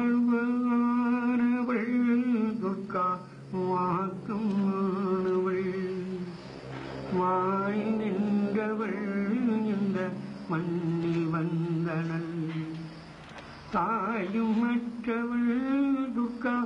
வாழ்வானவள் துர்கா வாக்கும் வாய் நின்றவள் இந்த மண்ணில் வந்தனள். தாயும் மற்றவள் துர்கா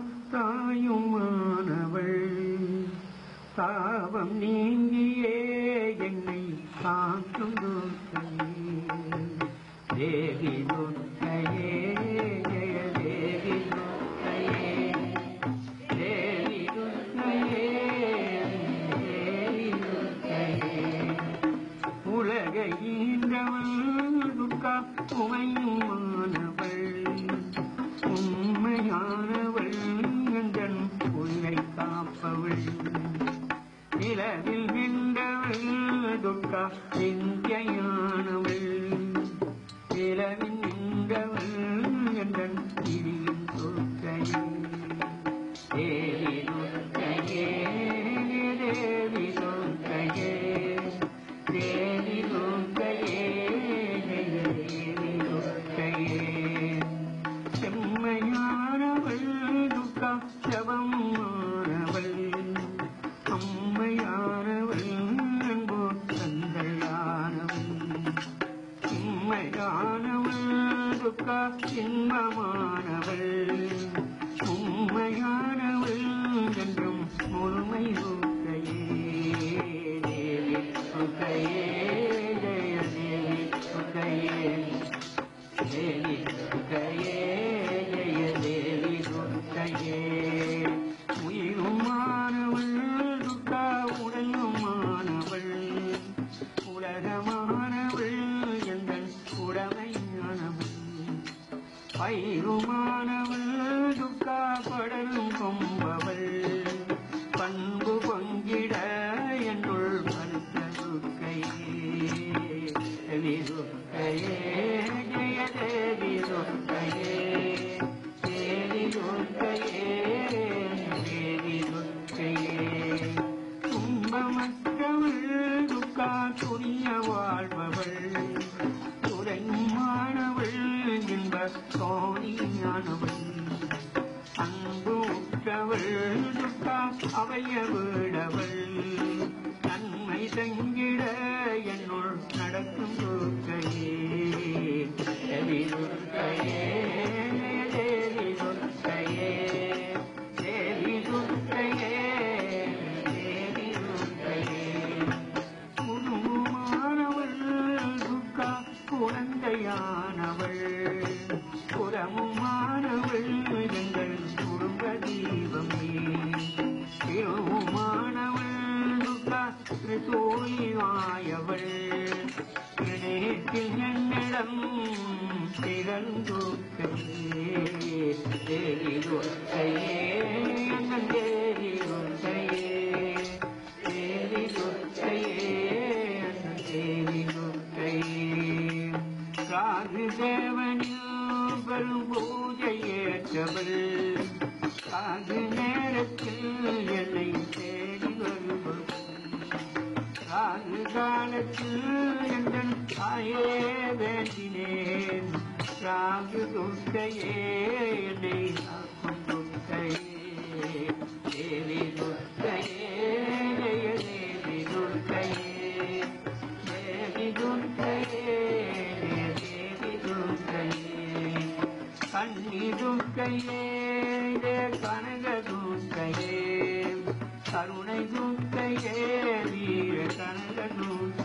நிலவில் நின்றவள் துர்கா நிந்தியானவள் நிலவில் நின்றவள் எந்தன் இடியின் துர்க்கையே தேவி துர்கா இன்பமானவள் உண்மையானவள் என்றும் முழுமை துர்க்கையே தேவி. துர்க்கையே ஜெய தேவி. துர்க்கையே தேவி. ஜெய தேவி. பயிருமானவள் துக்கா படலும் கொம்பவள். பண்பு பொங்கிட என்னுள் மறுத்த துக்கையே துக்கா அவைய வீடவள் நன்மை தங்கிட என்னுள் நடக்கும் துர்க்கையே. அவள் துர்க்கையே என்னிடம் திறந்தோக்கையே பெரும் பூஜையேற்றவள் அது நேரத்தில் என் ராகு காலத்தில் எங்கள் தாயே வேண்டினேன் ராகு துர்க்கையே என்னை காக்கும் துர்க்கையே தேவி துர்க்கையே தேவி துர்க்கையே தேவி துர்க்கையே தேவி துர்க்கையே கண்ணி துர்க்கையே கனக துர்க்கையே கருணை துக்கையே வீர கனக தூக்க